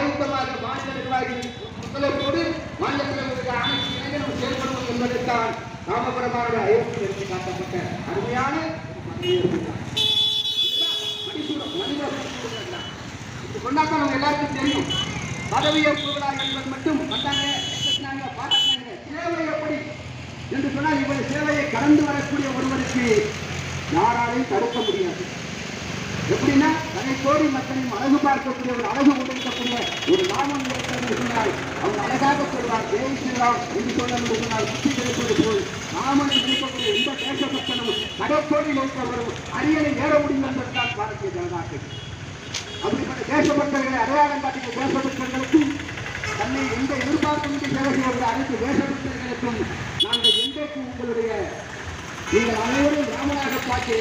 ஆயுத்தமாக மாநில நிர்வாகி ஒத்துழைப்போடு மாநிலத்தில் இருக்கிற அனைத்து இளைஞரும் செயல்படுவோம் என்பதைத்தான் ராமபுரமானோட அயோத்தி எடுத்து காட்டப்பட்ட அருமையான ஒரு நம்ம எல்லாருக்கும் தெரியும். பதவியேற்பு விழா என்பது மட்டும் வந்தாங்க பேசினாங்க, சேவை எப்படி? என்று சொன்னால் இவரை சேவையை கடந்து வரக்கூடிய ஒருவருக்கு யாராலையும் தடுக்க முடியாது. எப்படின்னா தன்னை கோடி மக்களையும் அழகு பார்க்கக்கூடிய ஒரு அழகு கொண்டிருக்கக்கூடிய ஒரு நாமம் இருக்கிறது சொன்னால் அவர் அழகாக சொல்வார் ஜெய் ஸ்ரீராம் என்று சொல்ல சொன்னால் புத்தி கிடைப்பது போல் ராமனை நினைக்கக்கூடிய எந்த தேசபக்தனும் கடற்கோடி நோக்க அரியணை ஏற முடியும் என்பதுதான் பாரதிய ஜனதா கட்சி. அப்படிப்பட்ட தேசபக்தர்களை அடையாளம் காட்டிய தேசபக்தர்களுக்கும் தன்னை எந்த எதிர்பார்ப்புமின்றி சேவை செய்கிற அனைத்து தேசபக்தர்களுக்கும் நாங்கள் என்றைக்கு உங்களுடைய நீங்கள் அனைவரும் ராமனாக பார்த்து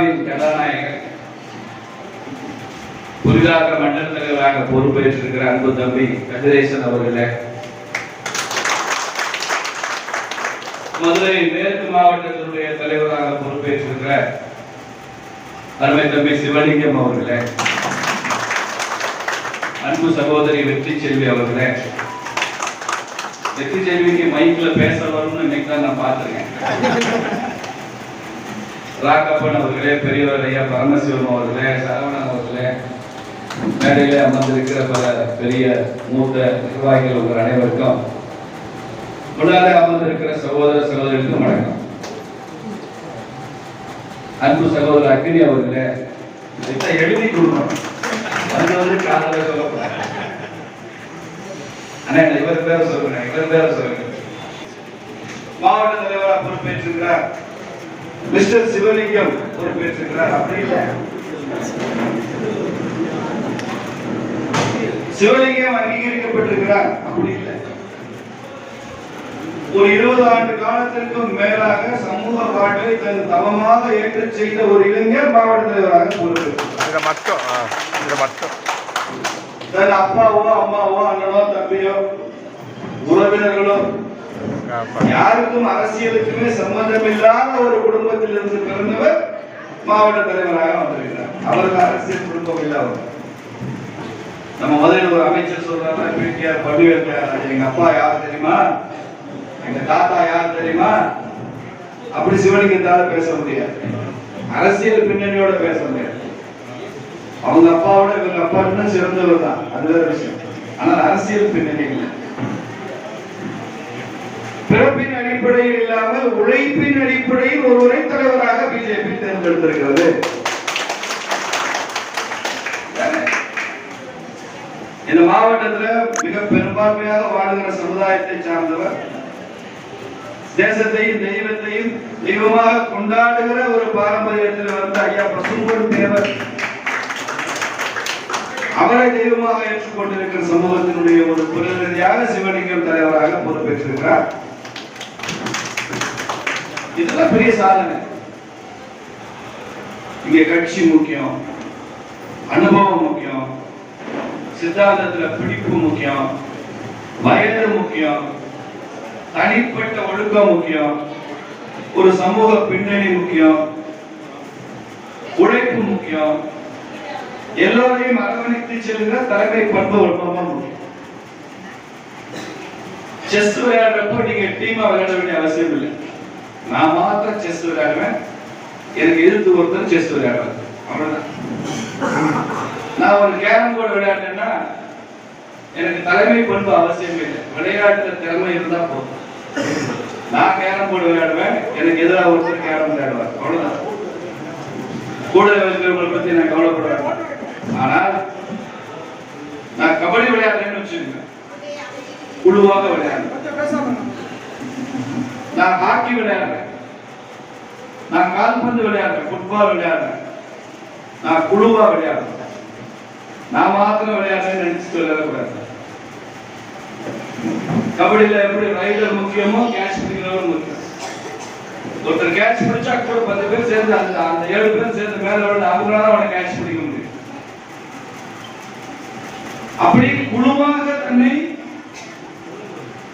கதாநாயகர் புதிதாக மண்டல தலைவராக பொறுப்பேற்றிருக்கிற அன்பு தம்பி கதிரேசன் அவர்களே. மதுரை மேற்கு மாவட்டத்தினுடைய தலைவராக பொறுப்பேற்றிருக்கிற அருமை தம்பி சிவலிங்கம் அவர்களே. அன்பு சகோதரி வெற்றி செல்வி அவர்களே. வெற்றி செல்விக்கு மைக்ல பேச வரும்னு இன்னைக்கு தான் நான் பார்த்துருக்கேன். ராக்கப்பன் அவர்களே பெரியவர் ஐயா பரமசிவம் அவர்களே சரவணன் அவர்களே மேடையில அமர்ந்திருக்கிற பல பெரிய மூத்த நிர்வாகிகள் உங்கள் அனைவருக்கும் முன்னாலே அமர்ந்திருக்கிற சகோதர சகோதரிகளுக்கும் வணக்கம். அன்பு சகோதரர் அக்னி அவர்களே இதை எழுதி கொடுக்கணும். அது வந்து காதல சொல்லப்படாது அண்ணா இவர் பேர சொல்லுங்க இவர் பேர சொல்லுங்க. மாவட்ட தலைவராக பொறுப்பேற்றிருக்கிறார் மிஸ்டர் சிவலிங்கம் பொறுப்பேற்றிருக்கிறார் அப்படி இல்லை. சிவலிங்கம் அங்கீகரிக்கப்பட்டிருக்கிறார். அப்படி இல்லை. ஒரு இருபது ஆண்டு காலத்திற்கும் மேலாக சமூக வாழ்வை தன் தவமாக ஏற்றுச் செய்த ஒரு இளைஞர் மாவட்ட தலைவராக பொறுப்பேற்றார். தன் அப்பாவோ அம்மாவோ அண்ணனோ தம்பியோ உறவினர்களோ. யாருக்கும் அரசியலுக்குமே சம்பந்தம் இல்லாத ஒரு குடும்பத்திலிருந்து பிறந்தவர் மாவட்ட தலைவராக வந்திருக்கிறார். அவருக்கு அரசியல் குடும்பம் இல்லை நம்ம முதலில் ஒரு அமைச்சர் சொல்றாங்க பிடிஆர் பள்ளிவேல் எங்க அப்பா யார் தெரியுமா? எங்க தாத்தா யார் தெரியுமா? அப்படி சிவனுக்கு சிவலிங்கத்தால பேச முடியாது. அரசியல் பின்னணியோட பேச முடியாது. அவங்க அப்பாவோட இவங்க அப்பா இன்னும் சிறந்தவர் தான். அது வேற விஷயம். ஆனால் அரசியல் பின்னணி இல்லை. அடிப்படையில் இல்லாமல் உழைப்பின் அடிப்படையில் ஒருவரை தலைவராக பிஜேபி தேர்ந்தெடுத்திருக்கிறது. இந்த மாவட்டத்துல மிக பெரும்பான்மையாக வாழ்கிற சமுதாயத்தை சார்ந்தவர் தேசத்தையும் தெய்வத்தையும் தெய்வமாக கொண்டாடுகிற ஒரு பாரம்பரியத்தில் வந்த ஐயா பசும்பொன் தேவர். அவரை தெய்வமாக ஏற்றுக்கொண்டிருக்கிற சமூகத்தினுடைய ஒரு பிரதிநிதியாக சிவலிங்கம் தலைவராக பொறுப்பேற்றிருக்கிறார். இதெல்லாம் பெரிய சாதனை. இங்க கட்சி முக்கியம் அனுபவம் முக்கியம் சித்தாந்தத்துல பிடிப்பு முக்கியம் வயது முக்கியம் தனிப்பட்ட ஒழுக்கம் முக்கியம் ஒரு சமூக பின்னணி முக்கியம் உழைப்பு முக்கியம். எல்லோரையும் அரவணைத்து செல்கிற தலைமை பண்பு ரொம்ப முக்கியம். செஸ் விளையாடுறப்போ நீங்க டீமா விளையாட வேண்டிய அவசியம் இல்லை. நான் மாத்திரம் செஸ் விளையாடுவேன். எனக்கு எதிர்த்து ஒருத்தர் செஸ் விளையாடுவார். அவ்வளவுதான். நான் ஒரு கேரம் போர்டு விளையாடுறேன்னா எனக்கு தலைமை பண்பு அவசியம் இல்லை. விளையாட்டுல திறமை இருந்தா போதும். நான் கேரம் போர்டு விளையாடுவேன். எனக்கு எதிராக ஒருத்தர் கேரம் விளையாடுவார். அவ்வளவுதான். கூட இருக்கிறவங்களை பத்தி நான் கவலைப்படுறேன் ஆனால் நான் கபடி விளையாடுறேன்னு வச்சுக்கோங்க. குழுவாக விளையாடுறேன் நான் ஹாக்கி விளையாடுறேன். நான் கால்பந்து விளையாடுறேன் ஃபுட்பால் விளையாடுறேன். நான் குழுவா விளையாடுறேன். நான் மாத்திரம் விளையாடுறேன்னு நினைச்சிட்டு விளையாடக்கூடாது கபடியில எப்படி ரைடர் முக்கியமோ கேட்ச் பிடிக்கிறவர் முக்கியம். ஒருத்தர் கேட்ச் பிடிச்சா கூட பத்து பேர் சேர்ந்து அந்த அந்த ஏழு பேர் சேர்ந்து மேல விட அவங்களால அவனை கேட்ச் பிடிக்க முடியும். அப்படி குழுவாக தன்னை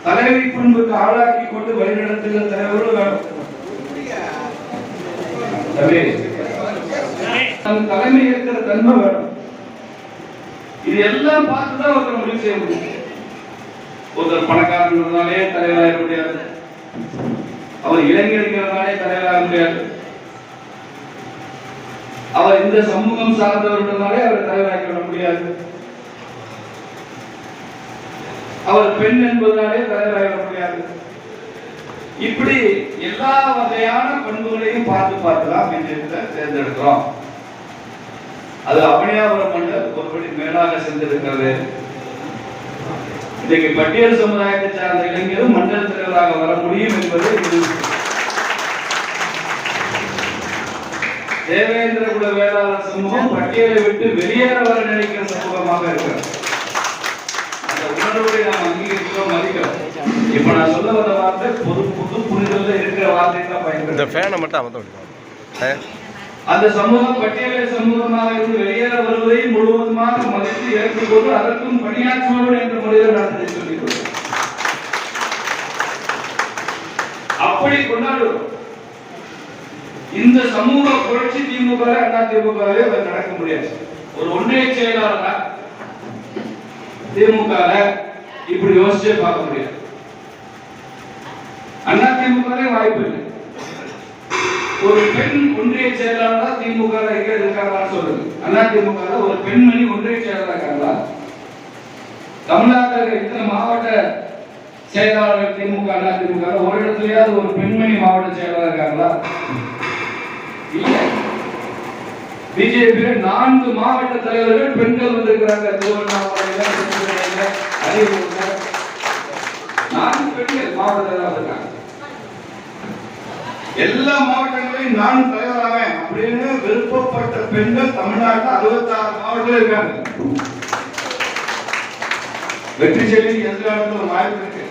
தலைமை பண்புக்கு ஆளாக்கி கொண்டு வழிநடத்துகிற தலைவர்கள் வேணும் தன் தலைமை இருக்கிற தன்மை வேணும். இது எல்லாம் பார்த்துதான் ஒருத்தர் முடிவு செய்ய முடியும். ஒருத்தர் பணக்காரங்கிறதுனாலே தலைவராக முடியாது. அவர் இளைஞர்களாலே தலைவராக முடியாது. அவர் இந்த சமூகம் சார்ந்தவர்களாலே அவர் தலைவராக முடியாது. அவர் பெண் என்பதனாலே தலைவராக முடியாது. இப்படி எல்லா வகையான பண்புகளையும் பார்த்து பார்த்து தான் தேர்ந்தெடுக்கிறோம். அது அவனியாபுரம் மண்டல் ஒருபடி மேலாக சென்றிருக்கிறது. இன்றைக்கு பட்டியல் சமுதாயத்தை சார்ந்த இளைஞரும் மண்டல தலைவராக வர முடியும் என்பது இது தேவேந்திர குல வேளாளர் சமூகம் பட்டியலை விட்டு வெளியேற வர நினைக்கிற சமூகமாக இருக்கிறது. உணர்வை நாம் அங்கீகரிக்கிறோம் மதிக்கிறோம் இப்ப நான் சொல்ல வந்த வார்த்தை பொது புது புரிதல்ல இருக்கிற வார்த்தை தான் இந்த பயன்படுத்த ஃபேனை மட்டும் அமர்த்த அந்த சமூகம் பட்டியலை சமூகமாக இருந்து வெளியேற வருவதை முழுவதுமாக மதித்து ஏற்றுக்கொண்டு அதற்கும் பணியாற்றுவோம் என்ற முறையில் நான் இதை சொல்லிக் கொள்கிறேன். அப்படி கொண்டாடுவோம் இந்த சமூக புரட்சி திமுக அண்ணா திமுகவே நடக்க முடியாது. ஒரு ஒன்றிய செயலாளரா திமுக இப்படி யோசிச்சே பார்க்க முடியாது. அண்ணா திமுக வாய்ப்பு இல்லை. ஒரு பெண் ஒன்றிய செயலாளரா திமுக எங்க இருக்காங்களான்னு சொல்றது அண்ணா திமுக ஒரு பெண்மணி ஒன்றிய செயலாளரா இருக்காங்களா? தமிழ்நாட்டில் இத்தனை மாவட்ட செயலாளர்கள் திமுக அண்ணா திமுக ஒரு இடத்துலயாவது ஒரு பெண்மணி மாவட்ட செயலாளர் இருக்காங்களா? இல்லை. பிஜேபி நான்கு மாவட்ட தலைவர்கள் பெண்கள் வந்திருக்கிறாங்க. திருவண்ணாமலையில திருச்சிராப்பள்ளியில, அரியலூர்ல. நான்கு பெண்கள் மாவட்ட தலைவர்கள் இருக்காங்க எல்லா மாவட்டங்களையும் நான் தலைவராவேன் அப்படின்னு விருப்பப்பட்ட பெண்கள் தமிழ்நாட்டில் அறுபத்தாறு மாவட்டத்தில் இருக்காங்க. வெற்றி செல்வி எதிர்காலத்தில் வாய்ப்பு இருக்கு?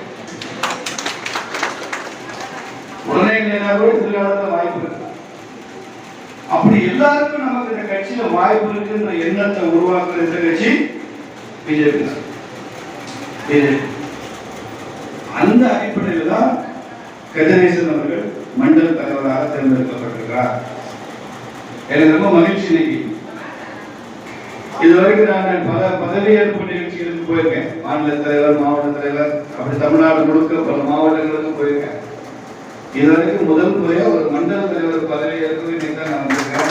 உடனே இல்லைன்னா எதிர்காலத்தில் வாய்ப்பு இருக்கு? அப்படி எல்லாருக்கும் நமக்கு இந்த கட்சியில வாய்ப்பு இருக்குன்ற எண்ணத்தை உருவாக்குற இந்த கட்சி பிஜேபி தான். பிஜேபி அந்த அடிப்படையில் தான் கதிரேசன் அவர்கள் மண்டல தலைவராக தேர்ந்தெடுக்கப்பட்டிருக்கிறார். எனக்கு ரொம்ப மகிழ்ச்சி இன்னைக்கு. இதுவரைக்கும் நான் பல பதவியேற்பு நிகழ்ச்சிகளுக்கு போயிருக்கேன். மாநில தலைவர் மாவட்ட தலைவர் அப்படி தமிழ்நாடு முழுக்க பல மாவட்டங்களுக்கு போயிருக்கேன். இதுவரைக்கும் முதல் முறையா ஒரு மண்டல தலைவர் பதவி ஏற்கனவே நான் வந்திருக்கேன்.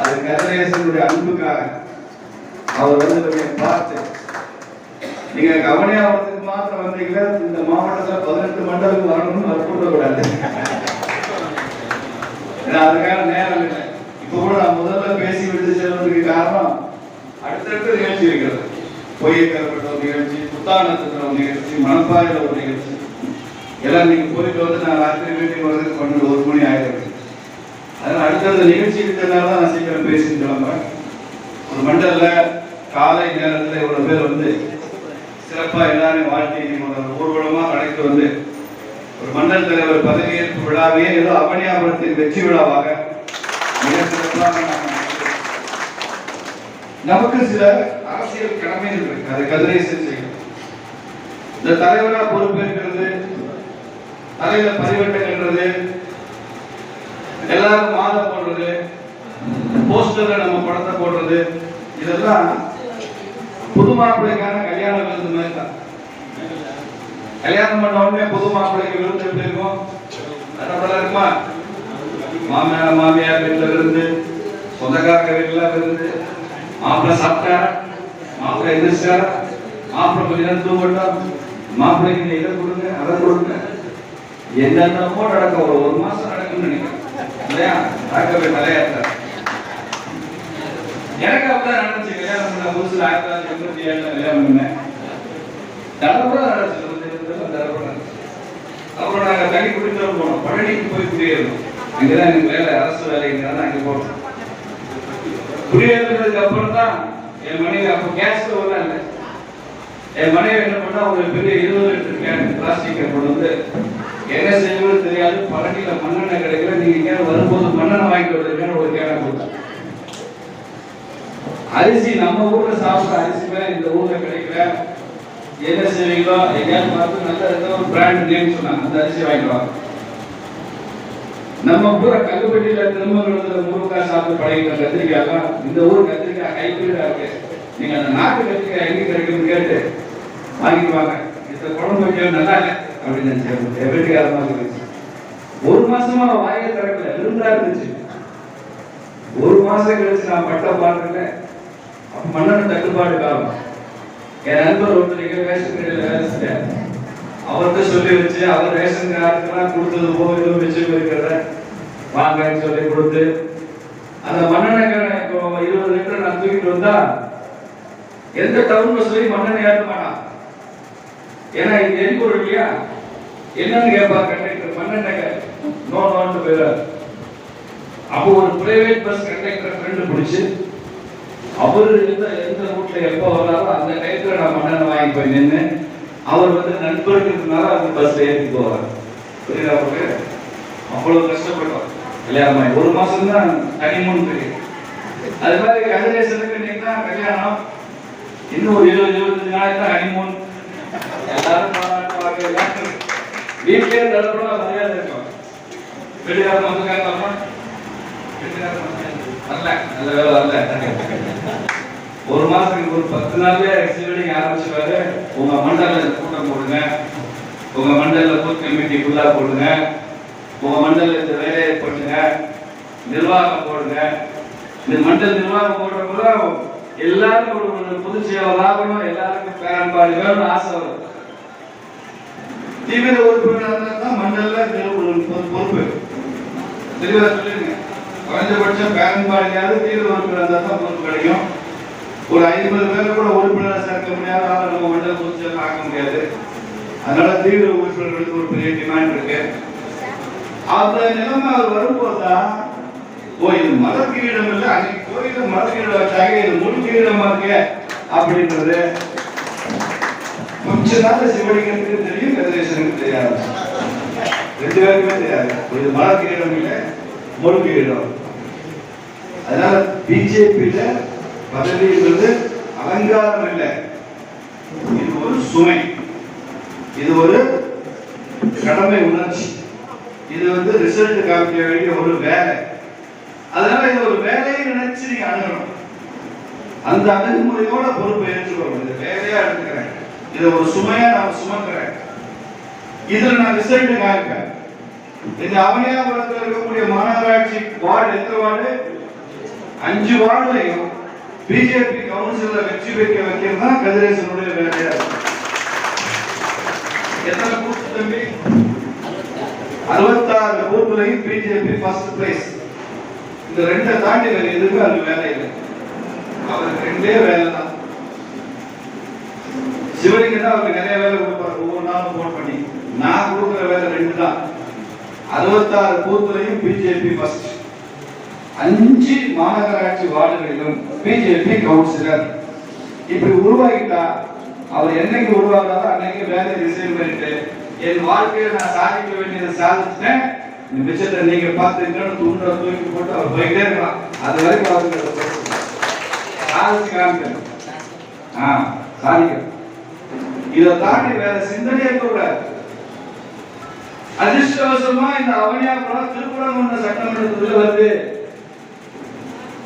அது கதிரேசனுடைய அன்புக்காக. அவர் வந்து பார்த்து நீங்க கவனியா வந்ததுக்கு மாத்திரம் வந்தீங்களா? இந்த மாவட்டத்துல பதினெட்டு மண்டலம் வரணும்னு வற்புறுத்த கூடாது. ஏன்னா அதுக்கான நேரம் இல்லை. இப்ப கூட நான் முதல்ல பேசி விட்டு செல்வதற்கு காரணம் அடுத்தடுத்து நிகழ்ச்சி இருக்கிறது. பொய்யக்கரப்பட்ட நிகழ்ச்சி புத்தானத்துல நிகழ்ச்சி மணப்பாறையில ஒரு நிகழ்ச்சி. எல்லாம் நீங்க போயிட்டு வந்து நான் ராத்திரி வீட்டுக்கு வரதுக்கு பன்னெண்டு ஒரு மணி ஆயிருக்கு அதனால அந்த நிகழ்ச்சி இருக்கிறதுனால தான் நான் சீக்கிரம் பேசி கிளம்புறேன். ஒரு மண்டலில் காலை நேரத்தில் இவ்வளவு பேர் வந்து சிறப்பாக எல்லாரையும் வாழ்த்தி ஒரு ஊர்வலமா அழைத்து வந்து ஒரு மண்டல் தலைவர் பதவியேற்பு விழாவையே ஏதோ அவனியாபுரத்தின் வெற்றி விழாவாக மிக சிறப்பாக நமக்கு சில அரசியல் கடமைகள் இருக்கு. அதை கதிரேசன் செய்யும். இந்த தலைவரா பொறுப்பேற்கிறது தலைவர் பரிவட்டங்கிறது எல்லாரும் மாதம் போடுறது போஸ்டர்ல நம்ம படத்தை போடுறது இதெல்லாம் புது மாப்பிள்ளைக்கான கல்யாண விருந்து மாதிரி தான். கல்யாணம் பண்ண உடனே புது மாப்பிள்ளைக்கு விருந்து எப்படி இருக்கும்? நல்லபடியா இருக்குமா? மாமியார் மாமியார் வீட்டுல விருந்து சொந்தக்காரங்க வீட்டுல விருந்து மாப்பிள்ளை சாப்பிட்டாரா? மாப்பிள்ளை எதிர்ச்சாரா மாப்பிள்ளை கொஞ்ச நேரம் தூங்கட்டும். மாப்பிள்ளைக்கு நீ இதை கொடுங்க அதை கொடுங்க. என்னென்னமோ நடக்கும் ஒரு ஒரு மாசம் நடக்கும்னு நினைக்கிறேன். இல்லையா? நடக்கவே தலையாட்டார் எனக்கு அப்பதான் நடந்துச்சு. கல்யாணம் பண்ண புதுசுல ஆயிரத்தி தொள்ளாயிரத்தி எண்பத்தி ஏழுல கல்யாணம் பண்ணேன். தடபுடா நடந்துச்சு. இருபத்தி அப்புறம் நாங்க தனி குடித்தரம் போனோம். பழனிக்கு போய் குடியேறணும் அங்கதான் எனக்கு வேலை அரசு வேலைங்கிறத அங்க போனோம். குடியேறினதுக்கு அப்புறம் தான் என் மனைவி அப்போ கேஸ் ஸ்டவ்லாம் இல்லை. என் மனைவி என்ன பண்ணா ஒரு பெரிய இருபது லிட்டர் கேன் பிளாஸ்டிக் கொண்டு வந்து என்ன செய்யணும்னு தெரியாது பழனியில மண்ணெண்ணெய் கிடைக்கல நீங்க இங்கே வரும்போது மண்ணெண்ணெய் வாங்கிட்டு வருவீங்கன்னு ஒரு கேனை கொடுத்தேன் அரிசி நம்ம ஊர்ல சாப்பிடுற அரிசி மேல இந்த ஊர்ல கிடைக்கல. என்ன செய்வீங்களோ எங்கேயாவது பார்த்து நல்ல ஏதோ பிராண்ட் நேம் சொன்னாங்க அந்த அரிசி வாங்கிடுவாங்க நம்ம ஊரை கல்லுப்பட்டியில திருமங்கலத்துல முருங்காய் சாப்பிட்டு பழகிற கத்திரிக்காய்லாம் இந்த ஊர் கத்திரிக்காய் ஹைபிரிடா இருக்கு. நீங்க அந்த நாட்டு கத்திரிக்காய் எங்க கிடைக்கும்னு கேட்டு வாங்கிட்டு வாங்க இந்த குழம்பு கொஞ்சம் நல்லா இல்லை அப்படின்னு நினைச்சேன். என் வீட்டுக்காரமா இருந்துச்சு ஒரு மாசமா வாயை திறக்கல. விருந்தா இருந்துச்சு. ஒரு மாசம் கழிச்சு நான் பட்ட பாடுறேன் அப்ப மன்னன் தட்டுப்பாடு காரணம். என் நண்பர் ஒருத்தர் ரேஷன் கடையில் வேலை செஞ்சார். அவர்கிட்ட சொல்லி வச்சு அவர் ரேஷன் கார்டுக்கெல்லாம் கொடுத்தது போக எதுவும் வச்சு இருக்கிறத வாங்கன்னு சொல்லி கொடுத்து அந்த மண்ணெண்ணெய் இப்போ இருபது லிட்டர் நான் தூக்கிட்டு வந்தா எந்த டவுன் பஸ்லயும் மண்ணெண்ணெய் ஏற்க மாட்டான்? ஏன்னா இது எரிபொருள் இல்லையா? என்னன்னு கேட்பா கண்டக்டர் மண்ணெண்ணெய் நோ நோன்னு போயிடாரு அப்போ ஒரு பிரைவேட் பஸ் கண்டக்டர் ஃப்ரெண்டு பிடிச்சி அவர் எந்த எந்த ரூட்ல எப்போ வர்றாரோ அந்த டயத்துல நான் மண்ணெண்ணெய் வாங்கி போய் நின்று அவர் வந்து நண்பர்களுக்குனால அந்த பஸ்ல ஏற்றி போவார் புரியுதா உங்களுக்கு? அவ்வளவு கஷ்டப்பட்டோம். கல்யாணம் ஆகி ஒரு மாசம் தான் கனிமூன் தெரியும் அது மாதிரி கதிரேசனுக்கு இன்னைக்கு தான் கல்யாணம். இன்னும் ஒரு இருபது இருபத்தஞ்சு நாளைக்கு தான் ஹனிமூன் எல்லாரும் பாராட்டுவாங்க எல்லாரும் வீட்லயே தடப்பட மரியாதை இருக்கும் வெளியாரம் வந்துருக்காங்க வரல. நல்ல வேலை வரல. ஒரு மாசத்துக்கு ஒரு பத்து நாள்ல எக்ஸிபிட்டிங் ஆரம்பிச்சுவாரு உங்க மண்டல கூட்டம் போடுங்க. உங்க மண்டல பூத் கமிட்டி ஃபுல்லா போடுங்க. உங்க மண்டல இந்த வேலையை போடுங்க நிர்வாகம் போடுங்க. இந்த மண்டல் நிர்வாகம் போடுறப்ப எல்லாருக்கும் ஒரு ஒரு பொதுச் ஆகணும் எல்லாருக்கும் பேரன் வேணும்னு ஆசை வரும். தீவிர உறுப்பினர் தான் மண்டல பொறுப்பு தெளிவா சொல்லிருங்க குறைஞ்சபட்சம் பேரன் பாடியாவது தீவிர உறுப்பினர் தான் பொறுப்பு கிடைக்கும். ஒரு ஐம்பது பேர் கூட உறுப்பினராக சேர்க்க முடியாத. ஆளை நம்ம மண்டல பொதுச் ஆக்க முடியாது. அதனால தீவிர உறுப்பினர்களுக்கு ஒரு பெரிய டிமாண்ட் இருக்கு. அந்த நிலைமை அவர் வரும்போதுதான் ஓ இது மத கிரீடம் இல்லை. அன்னைக்கு கோயில மத கிரீடம் வச்சாங்க. இது முழு கிரீடமா இருக்கு அப்படின்றது. கொஞ்ச நாள் சிவலிங்கத்துக்கு தெரியும். கதிரேசனுக்கு தெரியாது. ரெண்டு பேருக்குமே தெரியாது. இது மலர் கிரீடம் இல்லை முழு கிரீடம் அதனால பிஜேபியில பதவின்றது அலங்காரம் இல்லை. இது ஒரு சுமை. இது ஒரு கடமை உணர்ச்சி. இது வந்து ரிசல்ட் காமிக்க வேண்டிய ஒரு வேலை. அதனால இது ஒரு வேலையை நினைச்சு நீங்க அணுகணும். அந்த அணுகுமுறையோட பொறுப்பை ஏற்றுக்கணும் இது வேலையா எடுத்துக்கிறேன். இதை ஒரு சுமையா நான் சுமக்கிறேன். இதுல நான் ரிசல்ட் காமிப்பேன் இந்த அவனியாபுரத்தில் இருக்கக்கூடிய மாநகராட்சி வார்டு எத்தனை வார்டு? அஞ்சு வார்டுலையும் பிஜேபி கவுன்சில வெற்றி பெற்க வைக்கிறது தான் கதிரேசனுடைய வேலையா எத்தனை கூட்டு தம்பி? அறுபத்தாறு கூட்டுலையும் பிஜேபி ஃபர்ஸ்ட் பிளேஸ் இந்த ரெண்டை தாண்டி வேற எதுவுமே அது வேலை இல்லை. அவருக்கு ரெண்டே வேலை தான். சிவனிக்கு தான் அவருக்கு நிறைய வேலை கொடுப்பாரு. ஒவ்வொரு நாளும் போன் பண்ணி. நான் கொடுக்குற வேலை ரெண்டு தான் அறுபத்தாறு பூத்துலையும் பிஜேபி ஃபர்ஸ்ட் அஞ்சு மாநகராட்சி வார்டுகளிலும் பிஜேபி கவுன்சிலர் இப்படி உருவாகிட்டா அவர் என்னைக்கு உருவாகிறாரோ அன்னைக்கு வேலை ரிசைன் பண்ணிட்டு என் வாழ்க்கையில நான் சாதிக்க வேண்டியதை சாதிச்சிட்டேன். இந்த மிச்சத்தை நீங்க பார்த்துக்கணும் துண்டை தூக்கி போட்டு அவர் போய்கிட்டே இருக்கலாம். அது வரைக்கும் அவருக்கு சாதிச்சு காமிக்கணும். ஆ சாதிக்கணும். இதை தாண்டி வேற சிந்தனையே கூட அதிர்ஷ்டவசமா இந்த அவனியாபுரம் திருப்பரங்குன்ற சட்டமன்றத்தில் வருது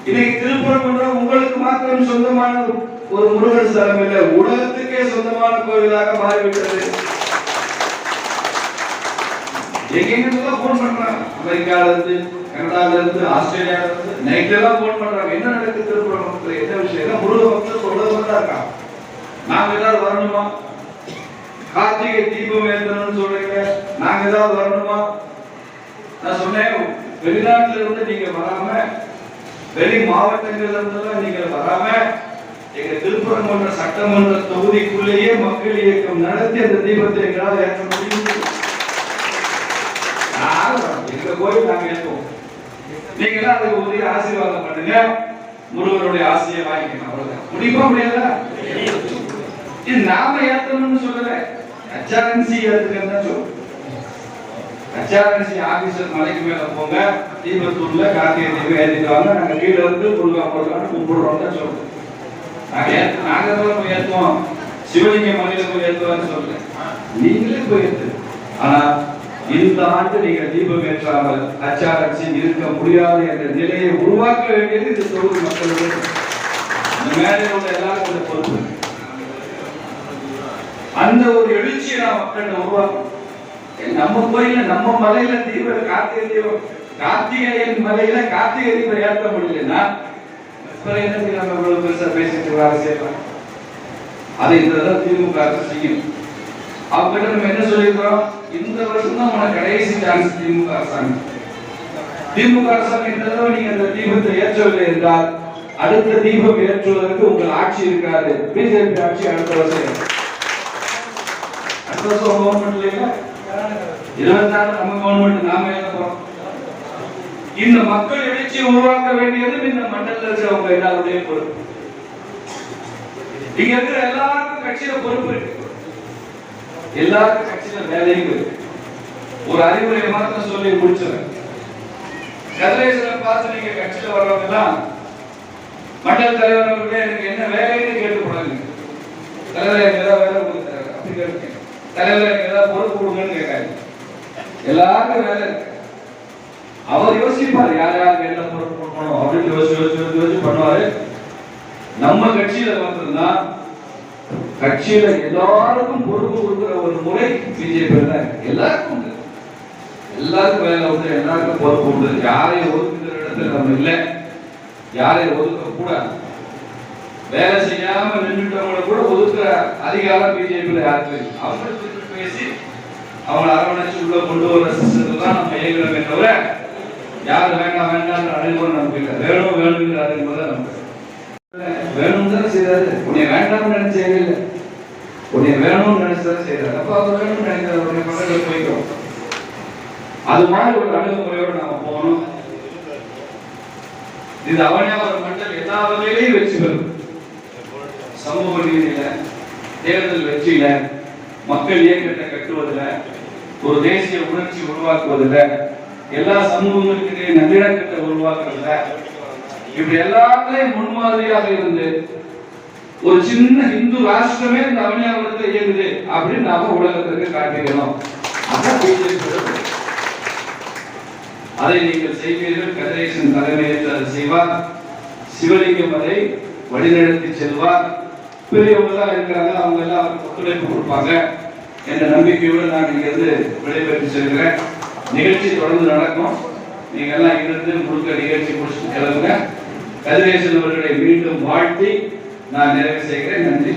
இன்னைக்கு திருப்பரங்குன்றம் உங்களுக்கு மாத்திரம் சொந்தமான ஒரு முருகன் ஸ்தலம் இல்லை உலகத்துக்கே சொந்தமான கோவிலாக மாறிவிட்டது. எங்கெங்கெல்லாம் போன் பண்றாங்க அமெரிக்கால இருந்து கனடால இருந்து ஆஸ்திரேலியால இருந்து நைட்ல எல்லாம் போன் பண்றாங்க என்ன நடக்குது திருப்பரங்குன்றத்துல என்ன விஷயம்? எல்லாம் முருக பக்தர் உலகம் தான் இருக்கான். நாங்க எல்லாரும் வரணுமா? கார்த்திகை தீபம் ஏற்றணும்னு சொல்றீங்க. நாங்க ஏதாவது வரணுமா? நான் சொன்னேன் வெளிநாட்டுல இருந்து நீங்க வராம வெளி மாவட்டங்கள்ல இருந்தெல்லாம் நீங்க வராம எங்க திருப்பரங்குன்ற சட்டமன்ற தொகுதிக்குள்ளேயே மக்கள் இயக்கம் நடத்தி அந்த தீபத்தை எங்களால் ஏற்ற முடியும். எங்க கோயில் நாங்க ஏற்றுவோம் நீங்க அதுக்கு உதவி ஆசீர்வாதம் பண்ணுங்க. முருகனுடைய ஆசையை வாங்கிக்கணும் அவ்வளவுதான். முடியுமா முடியாதா? இது நாம ஏத்தணும்னு சொல்லல. ஹச்ஆர்என்சி ஏத்துக்கன்னு தான் சொல்றோம். ஹச்ஆர்என்சி ஆபீசர் மலைக்கு மேல போங்க தீபத்தூர்ல கார்த்திகை தீபம் ஏற்றிட்டு வாங்க நாங்க கீழே இருந்து முருகா முருகான்னு கும்பிடுறோம் தான் சொல்றோம். நாங்க ஏத்து நாங்க தான் போய் ஏற்றுவோம் சிவலிங்க மலையில போய் ஏற்றுவான்னு சொல்லல. நீங்களே போய் ஏத்து. ஆனா இந்த ஆண்டு நீங்க தீபம் ஏற்றாமல் அச்சாரட்சி இருக்க முடியாது என்ற நிலையை உருவாக்க வேண்டியது இந்த தொகுதி மக்களுக்கு இந்த மேடையில் உள்ள எல்லாருக்கும் இந்த பொறுப்பு. அந்த ஒரு எழுச்சியை நான் மக்கள் உருவாக்கணும். நம்ம கோயில நம்ம மலையில தீவிர கார்த்திகை தீபம் கார்த்திகேயன் மலையில கார்த்திகை தீபம் ஏற்ற முடியலன்னா நம்ம இவ்வளவு பெருசா பேசிட்டு வேலை செய்யலாம் அதை இந்த தடவை திமுக அரசு செய்யும். அவங்க நம்ம என்ன சொல்லியிருக்கிறோம்? இந்த வருஷம் தான் உனக்கு கடைசி சான்ஸ் திமுக அரசாங்கம். திமுக அரசாங்கம் இந்த தடவை நீங்க அந்த தீபத்தை ஏற்றவில்லை என்றால் அடுத்த தீபம் ஏற்றுவதற்கு உங்கள் ஆட்சி இருக்காது. பிஜேபி ஆட்சி அடுத்த வருஷம் இருக்கும். உங்க கவர்மெண்ட் இல்லைங்களா இருபத்தாறு நம்ம கவர்மெண்ட் நாம என்ன போறோம்? இந்த மக்கள் எழுச்சி உருவாக்க வேண்டியது இந்த மண்டலத்தில் இருக்கிறவங்க எல்லாருடைய பொறுப்பு. இங்க இருக்கிற எல்லாருக்கும் கட்சியில பொறுப்பு இருக்கு. எல்லாருக்கும் கட்சியில வேலையும் இருக்கு. ஒரு அறிவுரை மாத்திரம் சொல்லி முடிச்சுறேன் கதிரேசனை பார்த்து நீங்க கட்சியில வர்றவங்க எல்லாம் மண்டல தலைவர் அவர்களே எனக்கு என்ன வேலைன்னு கேட்டு போனாங்க. தலைவர் ஏதாவது வேலை கொடுத்தாரு அப்படி கேட்டு தலைவர் எனக்கு ஏதாவது பொறுப்பு கொடுங்கன்னு கேட்காங்க எல்லாருக்கும் வேலை அவர் யோசிப்பார் யார் யாருக்கு என்ன பொறுப்பு கொடுக்கணும் அப்படின்னு யோசிச்சு யோசிச்சு யோசிச்சு யோசிச்சு பண்ணுவாரு. நம்ம கட்சியில வந்திருந்தா கட்சியில எல்லாருக்கும் பொறுப்பு கொடுக்குற ஒரு முறை பிஜேபி தான் எல்லாருக்கும் உண்டு. எல்லாருக்கும் வேலை உண்டு எல்லாருக்கும் பொறுப்பு உண்டு. யாரையும் ஒதுக்குற இடத்துல நம்ம இல்லை. யாரையும் ஒதுக்க கூடாது வேலை செய்யாம நின்றுட்டவங்களை கூட ஒதுக்குற அதிகாரம் பிஜேபியில யாருக்கு அவங்களுக்கு பேசி அவங்களை அரவணைச்சு உள்ள கொண்டு வர சிஸ்டத்தில் தான் நம்ம இயங்குறோமே தவிர யார் வேண்டாம் வேண்டாம் அணுகுமுறை நமக்கு இல்லை. வேணும் வேணுங்கிற அணுகுமுறை நமக்கு வேணும் தான் செய்யறாரு உன்னை வேண்டாம்னு நினைச்சே இல்லை உன்னை வேணும்னு நினைச்சதான் செய்யறாரு அப்ப அவர் வேணும்னு நினைக்கிறார். உன்னை பக்கத்தில் போய்க்கிறோம் அது மாதிரி ஒரு அணுகுமுறையோடு நாம போகணும். இது அவனியாவது மண்டல் எல்லா வகையிலையும் வெற்றி பெறும். சமூக நீதியில தேர்தல் வெற்றியில மக்கள் இயக்கத்தை கட்டுவதில் ஒரு தேசிய உணர்ச்சி உருவாக்குவதில் எல்லா சமூகங்களுக்கிடையே நல்லிணக்கத்தை உருவாக்குறதுல இப்படி எல்லாத்துலயும் முன்மாதிரியாக இருந்து ஒரு சின்ன இந்து ராஷ்டிரமே இந்த அவனியாபுரத்தில் இயங்குது அப்படின்னு நாம உலகத்திற்கு காட்டுகிறோம் அதான் அதை நீங்கள் செய்வீர்கள். கதிரேசன் தலைமையேற்று அதை செய்வார். சிவலிங்கம் அதை வழிநடத்தி செல்வார். பெரியவங்க தான் இருக்கிறாங்க அவங்க எல்லாம் ஒத்துழைப்பு கொடுப்பாங்க என்ற நம்பிக்கையோடு நான் இங்கிருந்து விடைபெற்று செல்கிறேன். நிகழ்ச்சி தொடர்ந்து நடக்கும். நீங்கள் எல்லாம் இருந்து முழுக்க நிகழ்ச்சி முடிச்சுட்டு கிளம்புங்க. கதிரேசன் அவர்களை மீண்டும் வாழ்த்தி நான் நிறைவு செய்கிறேன். நன்றி.